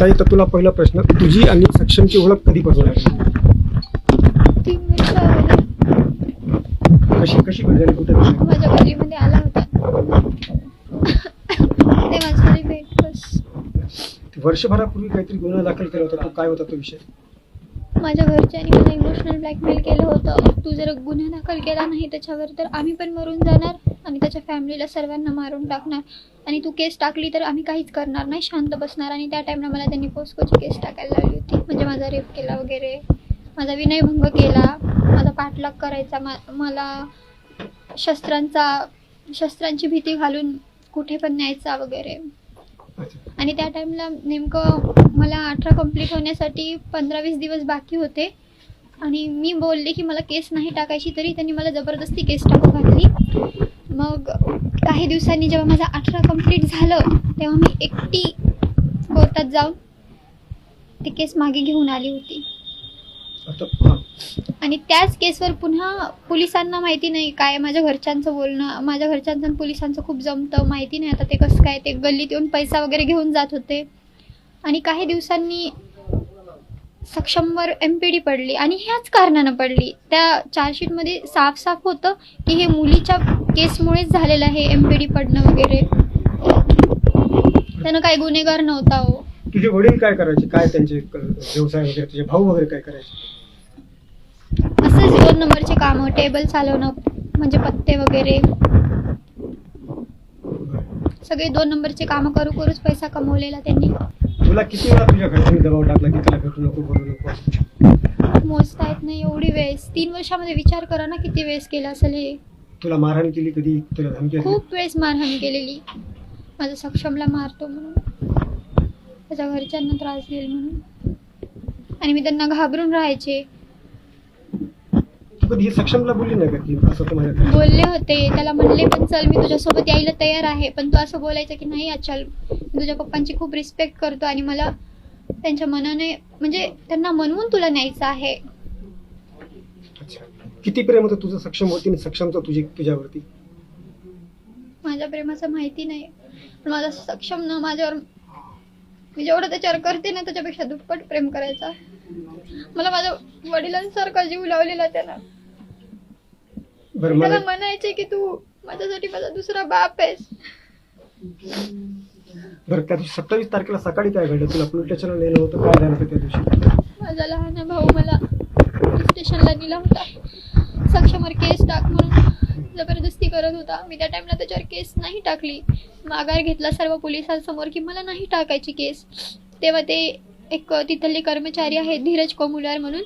ताई तर तुला पहिला प्रश्न तुझी आणि सक्षमची ओळख कधीपासून आहे. कशी कशी कुठे झाली? माझ्या गल्लीमध्ये आला होता ते माझी भेट बस वर्षभरापूर्वी काहीतरी गुन्हा दाखल केला होता तो काय होता तो विषय माझ्या घरच्यांनी मला इमोशनल ब्लॅकमेल केलं होतं. तू जर गुन्हा दाखल केला नाही त्याच्यावर तर आम्ही पण मरून जाणार. आणि त्याच्या फॅमिलीला सर्वांना मारून टाकणार. आणि तू केस टाकली तर आम्ही काहीच करणार नाही. शांत बसणार. आणि त्या टाईमला मला त्यांनी पोस्कोची केस टाकायला लावली होती. म्हणजे माझा रेप केला वगैरे. माझा विनयभंग केला. माझा पाठलाग करायचा. मा मला शस्त्रांचा शस्त्रांची भीती घालून कुठे पण न्यायचा वगैरे. आणि त्या टाईमला नेमकं मला अठरा कंप्लीट होण्यासाठी पंधरा वीस दिवस बाकी होते. आणि मी बोलले की मला केस नाही टाकायची तरी त्यांनी मला जबरदस्ती केस टाकू घातली. मग काही दिवसांनी जेव्हा माझा अठरा कंप्लीट झालं तेव्हा मी एकटी कोर्टात जाऊन ते केस मागे घेऊन आली होती. आणि त्याच केसवर पुन्हा पोलिसांना माहिती नाही काय माझ्या घरच्यांचं बोलणं माझ्या घरच्यांचं आणि पोलिसांचं खूप जमतं. माहिती नाही आता ते कसं काय ते गल्लीत येऊन पैसा वगैरे घेऊन जात होते. आणि काही दिवसांनी सक्षमवर एम पी डी पडली आणि ह्याच कारणानं पडली. त्या चार्जशीटमध्ये साफ साफ होतं की हे मुलीच्या केसमुळेच झालेलं आहे एम पी डी पडणं वगैरे. त्यानं काही गुन्हेगार नव्हता हो. तुझे वडील काय करायचे? काय त्यांचे व्यवसाय वगैरे तुझे भाऊ वगैरे काय करायचे? असंच दोन नंबरचे कामं टेबल चालवणं म्हणजे पत्ते वगैरे. सगळे दोन नंबरचे कामं करू करूच पैसा कमवलेला त्यांनी. तुला किती वेळा तुझ्या घरच्यांनी दबाव टाकला की त्याला भेटू नको बोलू नको मोजता येत नाही एवढी वेळेस. तीन वर्षामध्ये विचार करा ना किती वेळेस केलं असेल हे. तुला मारहाण केली कधी? तुला धमकी? खूप वेळेस मारहाण केलेली. माझ्या सक्षमला मारतो म्हणून. त्याच्या घरच्यांना त्रास देईल म्हणून. आणि मी त्यांना घाबरून राहायचे. तू कधी सक्षमला बोलली नाही का की असं तुम्हाला घरचे- बोलले होते. त्याला म्हणले पण चल मी तुझ्यासोबत यायला तयार आहे. पण तू असं बोलायचं की नाही अचल मी तुझ्या पप्पांची खूप रिस्पेक्ट करतो आणि मला त्यांच्या मनाने म्हणजे त्यांना म्हणून तुला न्यायचं आहे. अच्छा. किती प्रेम होतं तुझं सक्षम होती आणि सक्षमचं तुझी तुझ्यावरती? माझ्या प्रेमाचं माहिती नाही. पण माझा सक्षम न माझ्यावर मी जेवढं त्याच्यावर करते ना त्याच्यापेक्षा दुप्पट प्रेम करायचा. मला माझ्या वडिलांसारखा जीव लावलेला त्यानं. त्याला मला म्हणायचे की तू माझ्यासाठी माझा दुसरा बाप आहेस. बरं त्या दिवशी सत्तावीस तारखेला सकाळी काय घडलं? तुला पोलीस स्टेशनला नेलं होतं. काय झालं होतं त्या दिवशी? माझा लहान भाऊ मला पोलीस स्टेशनला नेला होता. सक्षमवर केस टाक म्हणून. करत होता. मी त्या टाईमला त्याच्यावर केस नाही टाकली. माघार घेतला सर्व पोलिसांसमोर की मला नाही टाकायची केस तेव्हा ते एक तिथले कर्मचारी आहेत धीरज कोमुलार म्हणून.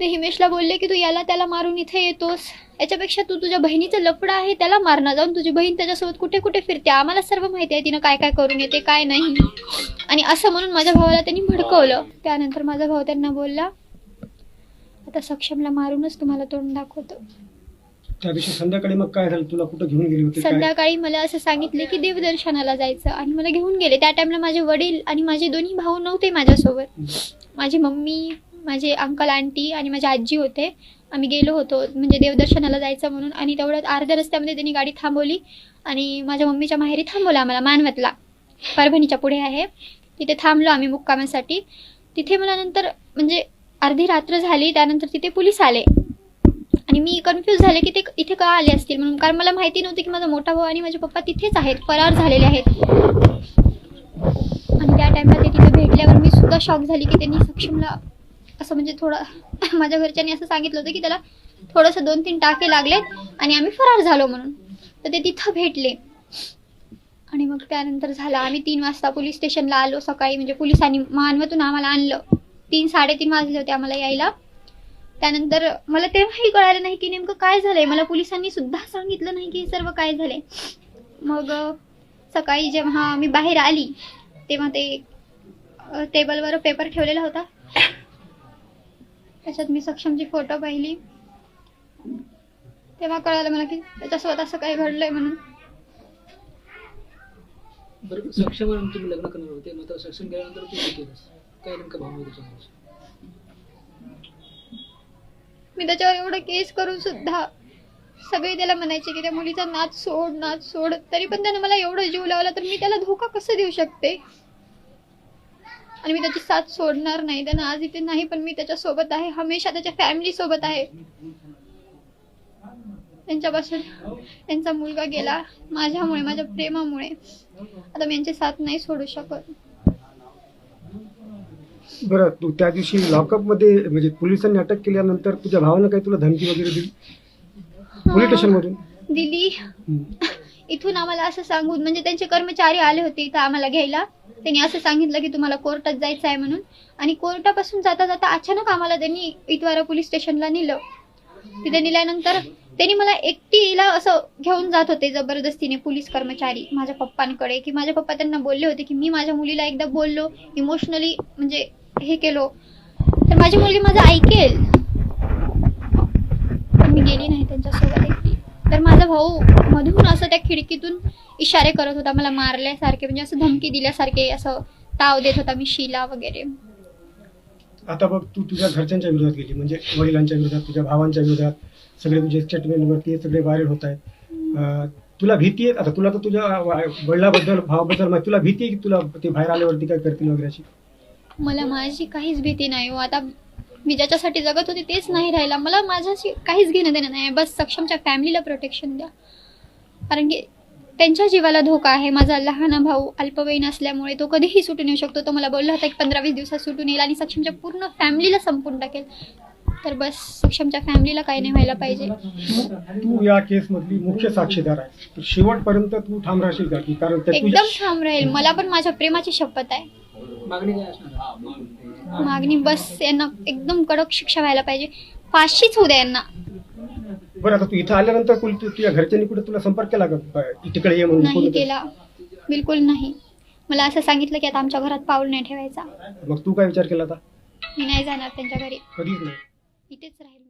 ते हिमेशला बोलले की तू याला त्याला मारून इथे येतोस. याच्यापेक्षा तू तुझ्या बहिणीचं लफडं आहे त्याला मारणं जाऊन तुझी बहीण त्याच्यासोबत कुठे कुठे फिरते? आम्हाला सर्व माहिती आहे तिनं काय काय करून येते काय नाही. आणि असं म्हणून माझ्या भावाला त्यांनी भडकवलं. त्यानंतर माझा भाऊ त्यांना बोलला आता सक्षमला मारूनच तुम्हाला तोंड दाखवतो. संध्याकाळी मग काय झालं? तुला कुठं घेऊन गेली होती? काय? संध्याकाळी मला असं सांगितले की देवदर्शनाला जायचं आणि मला घेऊन गेले. त्या टाइमला माझे वडील आणि माझे दोन्ही भाऊ नव्हते माझ्यासोबत. माझी मम्मी माझे अंकल आंटी आणि माझी आजी होते. आम्ही गेलो होतो म्हणजे देवदर्शनाला जायचं म्हणून आणि तेवढ्यात अर्ध्या रस्त्यामध्ये त्यांनी गाडी थांबवली आणि माझ्या मम्मीच्या माहेरी थांबवलं आम्हाला मानवतला. परभणीच्या पुढे आहे. तिथे थांबलो आम्ही मुक्कामासाठी. तिथे मला नंतर म्हणजे अर्धी रात्र झाली. त्यानंतर तिथे पोलीस आले. आणि मी कन्फ्यूज झाले की ते इथे का आले असतील म्हणून. कारण मला माहिती नव्हती की माझा मोठा भाऊ आणि माझे पप्पा तिथेच आहेत फरार झालेले आहेत. आणि त्या टाइमला ते तिथे भेटल्यावर मी सुद्धा शॉक झाली की त्यांनी सक्षमला असं म्हणजे थोडं माझ्या घरच्यांनी असं सांगितलं होतं की त्याला थोडंसं दोन तीन टाके लागलेत आणि आम्ही फरार झालो म्हणून. तर ते तिथं भेटले. आणि मग त्यानंतर झालं आम्ही तीन वाजता पोलीस स्टेशनला आलो सकाळी. म्हणजे पोलिसांनी मानवतून आम्हाला आणलं. तीन साडेतीन वाजले होते आम्हाला यायला. त्यानंतर मला तेव्हाही कळालं नाही की नेमकं काय झालंय. मला पोलिसांनी सुद्धा सांगितलं नाही की हे सर्व काय झालंय. मग सकाळी जेव्हा मी बाहेर आली तेव्हा ते टेबलवर पेपर ठेवलेला होता. त्याच्यात मी सक्षमची फोटो पाहिली. तेव्हा कळालं मला की त्याच्यासोबत असं काय घडलंय म्हणून. सक्षम तुम्ही लग्न करणार होते सक्षम गेल्यानंतर काय काय नेमकं भावना मी त्याच्यावर एवढं केस करून सुद्धा सगळे त्याला म्हणायचे की त्या मुलीचा नाच सोड नाच सोड. तरी पण त्यानं मला एवढं जीव लावला तर मी त्याला धोका कसं देऊ शकते? आणि मी त्याची साथ सोडणार नाही. त्यानं आज इथे नाही पण मी त्याच्यासोबत आहे. हमेशा त्याच्या फॅमिली सोबत आहे. त्यांच्यापासून त्यांचा मुलगा गेला माझ्यामुळे माझ्या प्रेमामुळे. आता मी यांची साथ नाही सोडू शकत. बरं तू त्या दिवशी लॉकअपमध्ये म्हणजे पोलिसांनी अटक केल्यानंतर तुझ्या भावानं काही तुला धमकी वगैरे दिली? पोलीस स्टेशन मधून दिली. इथून आम्हाला असं सांगून म्हणजे त्यांचे कर्मचारी आले होते इथं आम्हाला घ्यायला. त्यांनी असं सांगितलं की तुम्हाला कोर्टात जायचं आहे म्हणून. आणि कोर्टापासून जाता जाता अचानक आम्हाला त्यांनी इतवारा पोलीस स्टेशनला नेलं. तिथे नेल्यानंतर त्यांनी मला एकटीला असं घेऊन जात होते जबरदस्तीने पोलीस कर्मचारी माझ्या पप्पांकडे. की माझे पप्पा त्यांना बोलले होते की मी माझ्या मुलीला एकदा बोललो इमोशनली म्हणजे हे केलो. तर माझी मुलगी माझं ऐकेल. पण मी गेली नाही त्यांच्यासोबत एकटी. तर माझा भाऊ मधून असं त्या खिडकीतून इशारे करत होता मला मारल्यासारखे म्हणजे असं धमकी दिल्यासारखे असं ताव देत होता मी शिला वगैरे. आता बघ तू तुझ्या घरच्यांच्या विरोधात गेली म्हणजे वडिलांच्या विरोधात तुझ्या भावांच्या विरोधात सगळे तुझे स्टेटमेंटवरती सगळे व्हायरल होत आहेत. तुला भीती आहे? आता तुला तर तुझ्या वडिलाबद्दल भावाबद्दल माहिती तुला भीती आहे की तुला ते बाहेर आल्यावरती काय करतील वगैरे अशी? मला माझी काहीच भीती नाही हो. आता मी ज्याच्यासाठी जगत होते तेच नाही राहिला. मला माझ्याशी काहीच घेणं देणं नाही. बस सक्षमच्या फॅमिलीला प्रोटेक्शन द्या. कारण की त्यांच्या जीवाला धोका आहे. माझा लहान भाऊ अल्पवयीन असल्यामुळे तो कधीही सुटून येऊ शकतो. तो मला बोलला होता की पंधरा वीस दिवसात सुटून येईल आणि सक्षमच्या पूर्ण फॅमिलीला संपून टाकेल. तर बस सक्षमच्या फॅमिलीला काही नाही व्हायला पाहिजे. तू या केस मधली मुख्य साक्षीदार आहे शेवटपर्यंत तू ठाम राहशील का? कारण एकदम ठाम राहील. मला पण माझ्या प्रेमाची शपथ आहे. मागणी काय असणार? मागणी. बस यांना एकदम कडक शिक्षा व्हायला पाहिजे. फाशीच होऊ द्या यांना. बरं आता तू इथं आल्यानंतर कुल- तू- तुझ्या घरच्यांनी कुठे तुला संपर्क केला का? ब- तिकडे ये म्हणून नाही कोणी- केला. बिलकुल नाही. मला असं सांगितलं की आता आमच्या घरात पाऊल नाही ठेवायचा. मग तू काय विचार केला आता? मी नाही जाणार त्यांच्या घरी. कधीच नाही. इथेच राहील.